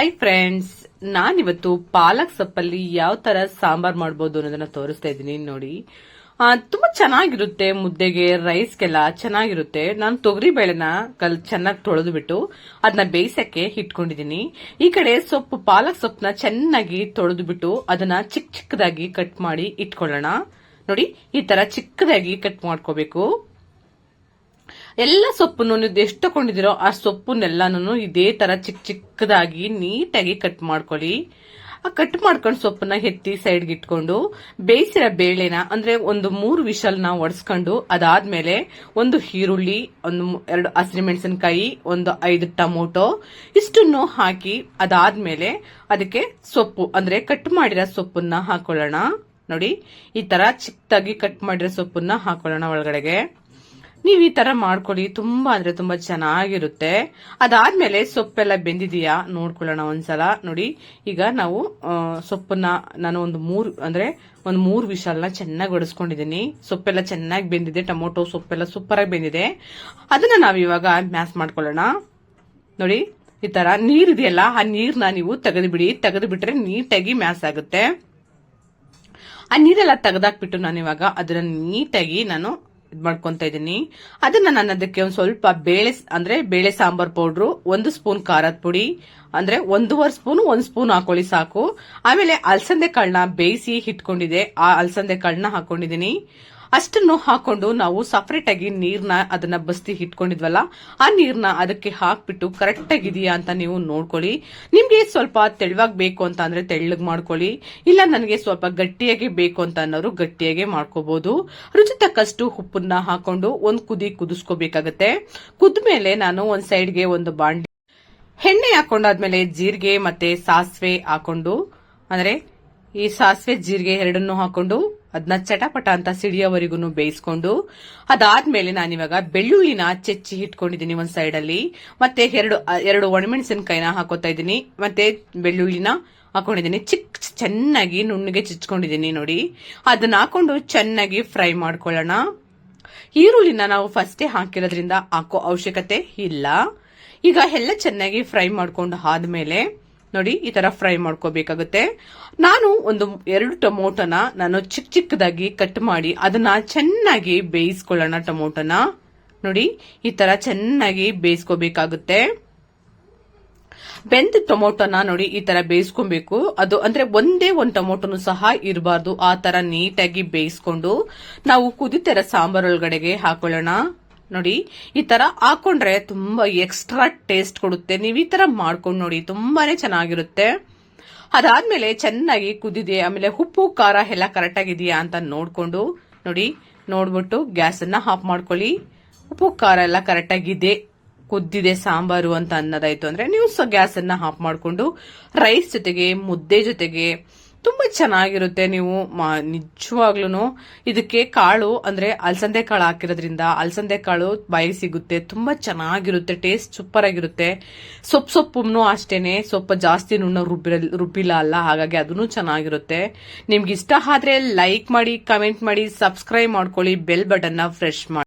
Hi friends ನಾನಿವತ್ತು ಪಾಲಕ್ ಸೊಪ್ಪಲ್ಲಿ ಯಾವ ತರ ಸಾಂಬಾರ್ ಮಾಡ್ಬೋದು ಅನ್ನೋದನ್ನ ತೋರಿಸ್ತಾ ಇದ್ದೀನಿ, ನೋಡಿ. ತುಂಬಾ ಚೆನ್ನಾಗಿರುತ್ತೆ ಮುದ್ದೆಗೆ, ರೈಸ್ಗೆಲ್ಲ ಚೆನ್ನಾಗಿರುತ್ತೆ. ನಾನು ತೊಗರಿ ಬೇಳೆನ ಕಲ್, ಚೆನ್ನಾಗಿ ತೊಳೆದು ಬಿಟ್ಟು ಅದನ್ನ ಬೇಯಿಸಕ್ಕೆ ಇಟ್ಕೊಂಡಿದ್ದೀನಿ. ಈ ಕಡೆ ಸೊಪ್ಪು, ಪಾಲಕ್ ಸೊಪ್ಪನ್ನ ಚೆನ್ನಾಗಿ ತೊಳೆದು ಬಿಟ್ಟು ಅದನ್ನ ಚಿಕ್ಕ ಚಿಕ್ಕದಾಗಿ ಕಟ್ ಮಾಡಿ ಇಟ್ಕೊಳ್ಳೋಣ. ನೋಡಿ, ಈ ತರ ಚಿಕ್ಕದಾಗಿ ಕಟ್ ಮಾಡ್ಕೋಬೇಕು. ಎಲ್ಲ ಸೊಪ್ಪನ್ನು ನೀವು ಎಷ್ಟು ತಗೊಂಡಿದ್ದೀರೋ ಆ ಸೊಪ್ಪನ್ನೆಲ್ಲಾನು ಇದೇ ತರ ಚಿಕ್ಕ ಚಿಕ್ಕದಾಗಿ ನೀಟಾಗಿ ಕಟ್ ಮಾಡ್ಕೊಳ್ಳಿ. ಆ ಕಟ್ ಮಾಡ್ಕೊಂಡು ಸೊಪ್ಪನ್ನ ಎತ್ತಿ ಸೈಡ್ಗೆ ಇಟ್ಕೊಂಡು ಬೇಯಿಸಿರೋ ಬೇಳೆನ ಅಂದ್ರೆ ಒಂದು ಮೂರು ವಿಷಲ್ನ ಒಡ್ಸ್ಕೊಂಡು ಅದಾದ್ಮೇಲೆ ಒಂದು ಈರುಳ್ಳಿ, ಒಂದು ಎರಡು ಎರಡು ಹಸಿಮೆಣಸಿನಕಾಯಿ ಒಂದು ಐದು ಟೊಮೊಟೊ ಇಷ್ಟನ್ನು ಹಾಕಿ ಅದಾದ್ಮೇಲೆ ಅದಕ್ಕೆ ಸೊಪ್ಪು ಅಂದ್ರೆ ಕಟ್ ಮಾಡಿರೋ ಸೊಪ್ಪನ್ನ ಹಾಕೊಳ್ಳೋಣ. ನೋಡಿ, ಈ ತರ ಚಿಕ್ಕದಾಗಿ ಕಟ್ ಮಾಡಿರೋ ಸೊಪ್ಪನ್ನ ಹಾಕೊಳ್ಳೋಣ ಒಳಗಡೆಗೆ. ನೀವು ಈ ತರ ಮಾಡ್ಕೊಳ್ಳಿ, ತುಂಬಾ ಅಂದ್ರೆ ತುಂಬಾ ಚೆನ್ನಾಗಿರುತ್ತೆ. ಅದಾದ್ಮೇಲೆ ಸೊಪ್ಪೆಲ್ಲ ಬೆಂದಿದೆಯಾ? ನೋಡ್ಕೊಳ್ಳೋಣ ಒಂದ್ಸಲ. ನೋಡಿ, ಈಗ ನಾವು ಸೊಪ್ಪನ್ನ ನಾನು ಒಂದು ಮೂರು, ಅಂದ್ರೆ ಒಂದು ಮೂರು ವಿಷಲ್ನ ಚೆನ್ನಾಗಿ ಒಡಿಸ್ಕೊಂಡಿದ್ದೀನಿ. ಸೊಪ್ಪೆಲ್ಲ ಚೆನ್ನಾಗಿ ಬೆಂದಿದೆ, ಟೊಮೊಟೊ ಸೊಪ್ಪೆಲ್ಲ ಸೂಪರ್ ಆಗಿ ಬೆಂದಿದೆ. ಅದನ್ನ ನಾವು ಇವಾಗ ಮ್ಯಾಸ್ ಮಾಡ್ಕೊಳ್ಳೋಣ. ನೋಡಿ, ಈ ತರ ನೀರಿದೆಯಲ್ಲ ಆ ನೀರ್ನ ನೀವು ತೆಗೆದು ಬಿಡಿ ತೆಗೆದು ಬಿಟ್ರೆ ನೀಟಾಗಿ ಮ್ಯಾಸ್ ಆಗುತ್ತೆ. ಆ ನೀರೆಲ್ಲ ತೆಗೆದಾಕ್ಬಿಟ್ಟು ನಾನು ಇವಾಗ ಅದನ್ನ ನೀಟಾಗಿ ನಾನು ಇದ್ ಮಾಡ್ಕೊಂತ ಇದ್ದೀನಿ. ಅದನ್ನ ನಾನು ಅದಕ್ಕೆ ಒಂದು ಸ್ವಲ್ಪ ಬೇಳೆ ಅಂದ್ರೆ ಬೇಳೆ ಸಾಂಬಾರ್ ಪೌಡ್ರು, ಒಂದು ಸ್ಪೂನ್ ಖಾರದ ಪುಡಿ, ಅಂದ್ರೆ ಒಂದೂವರೆ ಸ್ಪೂನ್, ಒಂದ್ ಸ್ಪೂನ್ ಹಾಕೊಳ್ಳಿ ಸಾಕು. ಆಮೇಲೆ ಅಲಸಂದೆ ಕಾಳನ್ನ ಬೇಯಿಸಿ ಇಟ್ಕೊಂಡಿದೆ ಆ ಅಲಸಂದೆ ಕಾಳನ್ನ ಹಾಕೊಂಡಿದ್ದೀನಿ. ಅಷ್ಟನ್ನು ಹಾಕೊಂಡು ನಾವು ಸಪರೇಟ್ ಆಗಿ ನೀರ್ನ ಅದನ್ನ ಬಸ್ತಿ ಇಟ್ಕೊಂಡಿದ್ವಲ್ಲ ಆ ನೀರ್ನ ಅದಕ್ಕೆ ಹಾಕ್ಬಿಟ್ಟು ಕರೆಕ್ಟ್ ಆಗಿದೆಯಾ ಅಂತ ನೀವು ನೋಡ್ಕೊಳ್ಳಿ. ನಿಮ್ಗೆ ಸ್ವಲ್ಪ ತೆಳುವಾಗಿ ಬೇಕು ಅಂತ ಅಂದ್ರೆ ತೆಳ್ಳಗ್ ಮಾಡ್ಕೊಳ್ಳಿ. ಇಲ್ಲ ನನಗೆ ಸ್ವಲ್ಪ ಗಟ್ಟಿಯಾಗಿ ಬೇಕು ಅಂತ ಅನ್ನೋರು ಗಟ್ಟಿಯಾಗಿ ಮಾಡ್ಕೋಬಹುದು ರುಚಿ ತಕ್ಕಷ್ಟು ಉಪ್ಪನ್ನ ಹಾಕೊಂಡು ಒಂದ್ ಕುದಿ ಕುದಿಸ್ಕೋಬೇಕಾಗತ್ತೆ. ಕುದ್ಮೇಲೆ ನಾನು ಒಂದ್ ಸೈಡ್ಗೆ ಒಂದು ಬಾಂಡಿ, ಎಣ್ಣೆ ಹಾಕೊಂಡಾದ್ಮೇಲೆ ಜೀರಿಗೆ ಮತ್ತೆ ಸಾಸಿವೆ ಹಾಕೊಂಡು, ಅಂದ್ರೆ ಈ ಸಾಸಿವೆ, ಜೀರಿಗೆ ಎರಡನ್ನೂ ಹಾಕೊಂಡು ಅದನ್ನ ಚಟಪಟ ಅಂತ ಸಿಡಿಯವರೆಗೂ ಬೇಯಿಸ್ಕೊಂಡು ಅದಾದ್ಮೇಲೆ ನಾನಿವಾಗ ಬೆಳ್ಳುಳ್ಳಿನ ಚೆಚ್ಚಿ ಇಟ್ಕೊಂಡಿದ್ದೀನಿ ಒಂದ್ ಸೈಡ್ ಅಲ್ಲಿ ಮತ್ತೆ ಎರಡು ಎರಡು ಒಣಮೆಣಸಿನಕಾಯಿನ ಹಾಕೋತಾ ಇದ್ದೀನಿ. ಮತ್ತೆ ಬೆಳ್ಳುಳ್ಳಿನ ಹಾಕೊಂಡಿದ್ದೀನಿ ಚಿಕ್ಕ ಚೆನ್ನಾಗಿ ನುಣ್ಣಗೆ ಚಿಚ್ಕೊಂಡಿದ್ದೀನಿ ನೋಡಿ. ಅದನ್ನ ಹಾಕೊಂಡು ಚೆನ್ನಾಗಿ ಫ್ರೈ ಮಾಡ್ಕೊಳ್ಳೋಣ. ಈರುಳ್ಳಿನ ನಾವು ಫಸ್ಟೇ ಹಾಕಿರೋದ್ರಿಂದ ಹಾಕೋ ಅವಶ್ಯಕತೆ ಇಲ್ಲ. ಈಗ ಎಲ್ಲ ಚೆನ್ನಾಗಿ ಫ್ರೈ ಮಾಡ್ಕೊಂಡು ಆದ್ಮೇಲೆ ನೋಡಿ, ಈ ತರ ಫ್ರೈ ಮಾಡ್ಕೋಬೇಕಾಗುತ್ತೆ. ನಾನು ಒಂದು ಎರಡು ಟೊಮೊಟೊನ ನಾನು ಚಿಕ್ಕ ಚಿಕ್ಕದಾಗಿ ಕಟ್ ಮಾಡಿ ಅದನ್ನ ಚೆನ್ನಾಗಿ ಬೇಯಿಸ್ಕೊಳ್ಳೋಣ ಟೊಮೊಟೊನ. ನೋಡಿ, ಈ ತರ ಚೆನ್ನಾಗಿ ಬೇಯಿಸ್ಕೋಬೇಕಾಗುತ್ತೆ. ಬೆಂದ ಟೊಮೊಟೊನ ನೋಡಿ, ಈ ತರ ಬೇಯಿಸ್ಕೊಬೇಕು. ಅದು ಅಂದ್ರೆ ಒಂದೇ ಒಂದ್ ಟೊಮೊಟೊನು ಸಹ ಇರಬಾರ್ದು. ಆ ತರ ನೀಟಾಗಿ ಬೇಯಿಸ್ಕೊಂಡು ನಾವು ಕುದಿತರ ಸಾಂಬಾರ್ ಒಳಗಡೆಗೆ ಹಾಕೊಳ್ಳೋಣ. ನೋಡಿ, ಈ ತರ ಹಾಕೊಂಡ್ರೆ ತುಂಬಾ ಎಕ್ಸ್ಟ್ರಾ ಟೇಸ್ಟ್ ಕೊಡುತ್ತೆ. ನೀವು ಈ ತರ ಮಾಡ್ಕೊಂಡು ನೋಡಿ, ತುಂಬಾನೇ ಚೆನ್ನಾಗಿರುತ್ತೆ. ಅದಾದ್ಮೇಲೆ ಚೆನ್ನಾಗಿ ಕುದಿದೆ, ಆಮೇಲೆ ಉಪ್ಪು, ಖಾರ ಎಲ್ಲ ಕರೆಕ್ಟ್ ಆಗಿದೆಯಾ ಅಂತ ನೋಡ್ಕೊಂಡು ನೋಡಿ, ನೋಡ್ಬಿಟ್ಟು ಗ್ಯಾಸ್ ಅನ್ನ ಆಫ್ ಮಾಡ್ಕೊಳ್ಳಿ. ಉಪ್ಪು, ಖಾರ ಎಲ್ಲ ಕರೆಕ್ಟ್ ಆಗಿದೆ, ಕುದ್ದಿದೆ ಸಾಂಬಾರು ಅಂತ ಅನ್ನೋದಾಯ್ತು ಅಂದ್ರೆ, ನೀವು ಸ ಗ್ಯಾಸ್ ಅನ್ನ ಆಫ್ ಮಾಡ್ಕೊಂಡು, ರೈಸ್ ಜೊತೆಗೆ, ಮುದ್ದೆ ಜೊತೆಗೆ ತುಂಬಾ ಚೆನ್ನಾಗಿರುತ್ತೆ ನೀವು ನಿಜವಾಗ್ಲೂ ಇದಕ್ಕೆ ಕಾಳು ಅಂದ್ರೆ ಅಲಸಂದೆ ಕಾಳು ಹಾಕಿರೋದ್ರಿಂದ ಅಲಸಂದೆ ಕಾಳು ಬಾಯಿಗೆ ಸಿಗುತ್ತೆ. ತುಂಬಾ ಚೆನ್ನಾಗಿರುತ್ತೆ, ಟೇಸ್ಟ್ ಸೂಪರ್ ಆಗಿರುತ್ತೆ. ಸೊಪ್ಪು ಸೊಪ್ಪು ಅಷ್ಟೇನೆ, ಸ್ವಲ್ಪ ಜಾಸ್ತಿ ನುಣ್ಣ ರುಬ್ಬಿರ ರುಬ್ಬಿಲ್ಲ ಅಲ್ಲ, ಹಾಗಾಗಿ ಅದನ್ನು ಚೆನ್ನಾಗಿರುತ್ತೆ. ನಿಮ್ಗೆ ಇಷ್ಟ ಆದ್ರೆ ಲೈಕ್ ಮಾಡಿ ಕಮೆಂಟ್ ಮಾಡಿ ಸಬ್ಸ್ಕ್ರೈಬ್ ಮಾಡ್ಕೊಳ್ಳಿ ಬೆಲ್ ಬಟನ್ನ ಫ್ರೆಶ್ ಮಾಡಿ.